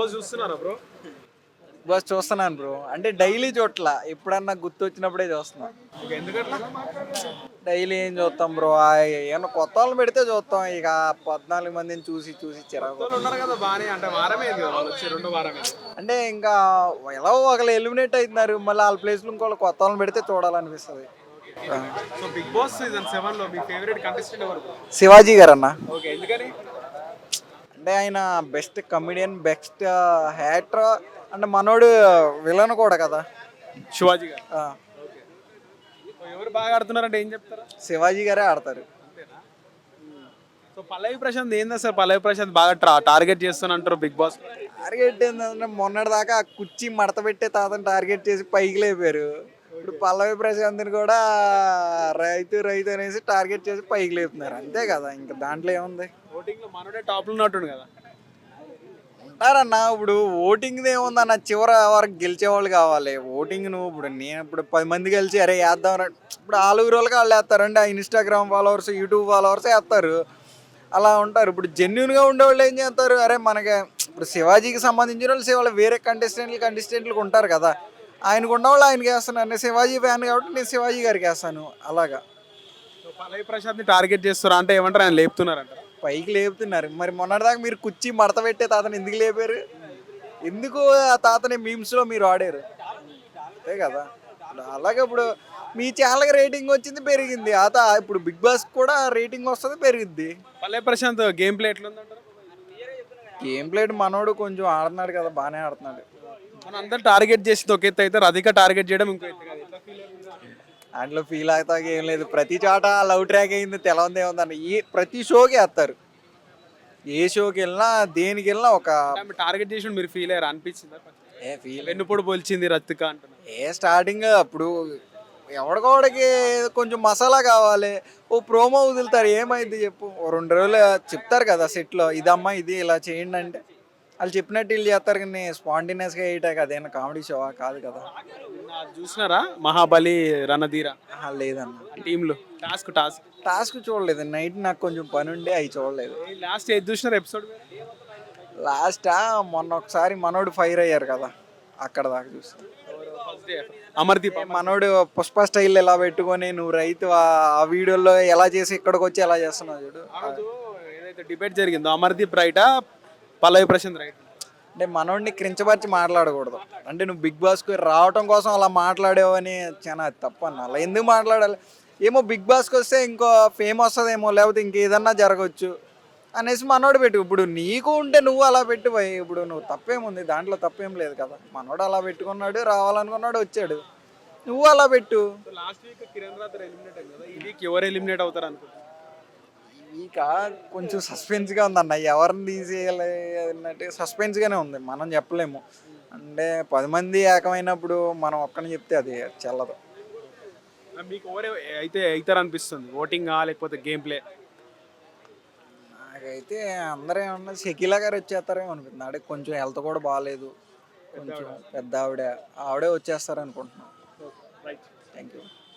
Boss చూస్తున్నారా bro? Boss చూస్తున్నాను bro. అంటే డైలీ చూడట్ల. ఎప్పుడన్నా గుర్తు వచ్చినప్పుడే ఎందుకట్లా? డైలీ ఏం చూస్తాం బ్రో? ఆ ఏమన్నా కొత్త వాళ్ళని పెడితే చూస్తాం. ఇక పద్నాలుగు మందిని చూసి చూసి చిరాకు. వాళ్ళు ఉన్నారు కదా బానే. అంటే వారమే ఇది కదా వాళ్ళు వచ్చి రెండో వారమే. అంటే ఇంకా ఎలా ఒకళ్ళు ఎలిమినేట్ అవుతున్నారు మళ్ళీ వాళ్ళ ప్లేస్లో ఇంకోళ్ళు కొత్త వాళ్ళని పెడితే చూడాలనిపిస్తుంది. సో బిగ్ బాస్ సీజన్ సెవెన్లో మీ ఫేవరెట్ కంటెస్టెంట్ ఎవరు bro? శివాజీ గారు అన్న ఓకే ఎందుకని? అంటే ఆయన బెస్ట్ కమెడియన్ బెస్ట్ యాక్టర్ అంటే మనోడు విలన్ కూడా కదా. శివాజీ గారు. ఆ, ఎవరు బాగా ఆడుతున్నారంటే ఏం చెప్తారా? శివాజీ గారే ఆడతారు. సో పల్లవి ప్రశాంత్ ఏందా సార్ పల్లవి ప్రశాంత్ బాగా ట్రా టార్గెట్ చేస్తున్నంటారు బిగ్ బాస్. టార్గెట్ ఏంటంటే మొన్నటి దాకా ఆ కుర్చీ మడత పెట్టే తాతను టార్గెట్ చేసి పైకి లేపారు. ఇప్పుడు పల్లవి ప్రశాంత్ని కూడా రైతు రైతు అనేసి టార్గెట్ చేసి పైకి లేపుతున్నారు. అంతే కదా ఇంకా దాంట్లో ఏముంది? ఓటింగ్లో మనోడే టాప్లో ఉన్నట్టుండు కదా. ఉంటారన్న ఇప్పుడు ఓటింగ్ ఏముంది అన్న చివరి వరకు గెలిచేవాళ్ళు కావాలి. ఓటింగ్ నువ్వు ఇప్పుడు నేను ఇప్పుడు పది మంది కలిసి అరే వేద్దాం ఇప్పుడు ఆలుగురు వాళ్ళకి వాళ్ళు వేస్తారండి ఆ ఇన్స్టాగ్రామ్ ఫాలోవర్స్ యూట్యూబ్ ఫాలోవర్స్ వేస్తారు. అలా ఉంటారు. ఇప్పుడు జెన్యున్గా ఉండేవాళ్ళు ఏం చేస్తారు? అరే మనకి ఇప్పుడు శివాజీకి సంబంధించిన వాళ్ళు శివాళ్ళు వేరే కంటెస్టెంట్లు కంటెస్టెంట్లు ఉంటారు కదా. ఆయనకు ఉన్నవాళ్ళు ఆయనకి వేస్తున్నాను నేను శివాజీ ఫ్యాన్ కాబట్టి నేను శివాజీ గారికి వేస్తాను. అలాగా. పల్లవి ప్రశాంత్ని టార్గెట్ చేస్తారా? అంటే ఏమంటారు? ఆయన లేపుతున్నారంట. పైకి లేపుతున్నారు. మరి మొన్నటిదాకా మీరు కుర్చీ మడత పెట్టే తాతని ఎందుకు లేపారు? ఎందుకు ఆ తాతని మీమ్స్లో మీరు ఆడారు? అంతే కదా. అలాగే ఇప్పుడు మీ ఛానల్కి రేటింగ్ వచ్చింది పెరిగింది. ఆ తా ఇప్పుడు బిగ్ బాస్ కూడా రేటింగ్ వస్తుంది పెరిగిద్ది. పల్లవి ప్రశాంత్ గేమ్ ప్లే ఎట్లుందంటారు? గేమ్ ప్లేట్ మనోడు కొంచెం ఆడుతున్నాడు కదా బాగానే ఆడుతున్నాడు. మనం అందరు టార్గెట్ చేసి ఒక ఎత్తు అయితే రధిక టార్గెట్ చేయడం ఇంకో ఎత్తు కదా. ఎట్లా feel అవుతుంది? దాంట్లో ఫీల్ అవుతా ఏం లేదు. ప్రతి చోట లవ్ ట్రాక్ అయింది తెలవందే ఉందన్న ఈ ప్రతి షోకి వేస్తారు. ఏ షోకి వెళ్ళినా దేనికి వెళ్ళినా ఒక ఆమె టార్గెట్ చేసి మీరు ఫీల్ అయ్యారు? అనిపించిందా? ఏ ఫీల్ వెన్నుపొడి పోల్చింది రతిక అంటున్నా. ఏ స్టార్టింగ్ అప్పుడు ఎవడికోడికి కొంచెం మసాలా కావాలి. ఓ ప్రోమో వదులుతారు. ఏమైంది చెప్పు. ఓ రెండు రోజులు చెప్తారు కదా సెట్లో ఇదమ్మా ఇది ఇలా చేయండి అంటే. వాళ్ళు చెప్పినట్టు వీళ్ళు చేస్తారు కానీ స్పాంటినియస్గా వేయటా కదా. ఏమైనా కామెడీ షో కాదు కదా. అది చూసినారా? మహాబలి రణధీర? ఆహా, లేదన్న. టీంలో. టాస్క్ టాస్క్ టాస్క్ చూడలేదు. నైట్ నాకు కొంచెం పని ఉండి అవి చూడలేదు. లాస్ట్ ఏది చూసినారు? ఎపిసోడ్ లాస్ట్ మొన్న ఒకసారి మనోడు ఫైర్ అయ్యారు కదా. అక్కడ దాకా డే అమర్దీప్ మనోడు పుష్ప స్టైల్ ఎలా పెట్టుకొని నువ్వు రైతు ఆ ఆ వీడియోలో ఎలా చేసి ఇక్కడికి వచ్చి ఎలా చేస్తున్నావు చూడు. ఏదైతే డిబేట్ జరిగిందో అమర్దీప్ రైటా? పల్లవి ప్రశాంత్ రైట్. అంటే మనోడిని క్రించపరిచి మాట్లాడకూడదు. అంటే నువ్వు బిగ్ బాస్కి రావటం కోసం అలా మాట్లాడేవని చాలా తప్పు అన్న. అలా ఎందుకు మాట్లాడాలి? ఏమో బిగ్ బాస్కి వస్తే ఇంకో ఫేమ్ వస్తుందేమో లేకపోతే ఇంకేదన్నా జరగవచ్చు అనేసి మనోడు పెట్టు. ఇప్పుడు నీకు ఉంటే నువ్వు అలా పెట్టు పోయి ఇప్పుడు నువ్వు తప్పేముంది? దాంట్లో తప్పేం లేదు కదా. మనోడు అలా పెట్టుకున్నాడు రావాలనుకున్నాడు వచ్చాడు. నువ్వు అలా పెట్టు. లాస్ట్ వీక్ కిరణ్ రాత్రి ఎలిమినేట్ కదా ఈ వీక్ ఎవరు ఎలిమినేట్ అవుతారు ఇక కొంచెం సస్పెన్స్గా ఉందన్న ఎవరిని తీసేయాలి అన్నట్టు సస్పెన్స్గానే ఉంది. మనం చెప్పలేము. అంటే పది మంది ఏకమైనప్పుడు మనం ఒక్కని చెప్తే అది చెల్లదు. మీకు ఎవరు అయితే అవుతారు అనిపిస్తుంది ఓటింగ్ లేకపోతే గేమ్ ప్లే నాకైతే అందరూ ఏమన్నా షకీలా గారు వచ్చేస్తారేమో అనిపిస్తుంది. ఆడే కొంచెం హెల్త్ కూడా బాగాలేదు కొంచెం పెద్ద ఆవిడ. ఆవిడే వచ్చేస్తారు అనుకుంటున్నాను రైట్ థ్యాంక్ యూ